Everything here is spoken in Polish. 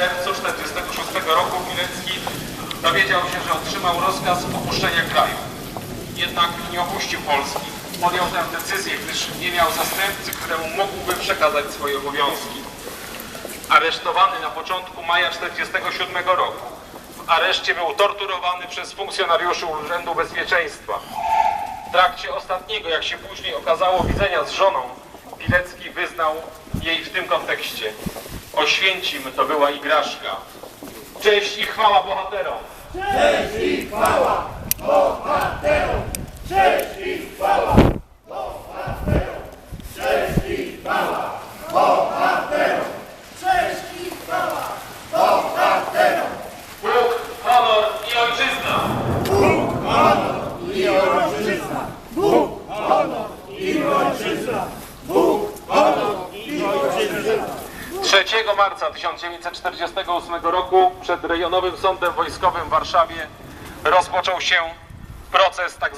czerwcu 1946 roku Pilecki dowiedział się, że otrzymał rozkaz opuszczenia kraju. Jednak nie opuścił Polski. Podjął tę decyzję, gdyż nie miał zastępcy, któremu mógłby przekazać swoje obowiązki. Aresztowany na początku maja 1947 roku. W areszcie był torturowany przez funkcjonariuszy Urzędu Bezpieczeństwa. W trakcie ostatniego, jak się później okazało, widzenia z żoną, Pilecki wyznał jej w tym kontekście. Oświęcim to była igraszka. Cześć i chwała bohaterom! Bóg, 3 marca 1948 roku przed rejonowym sądem wojskowym w Warszawie rozpoczął się proces tzw.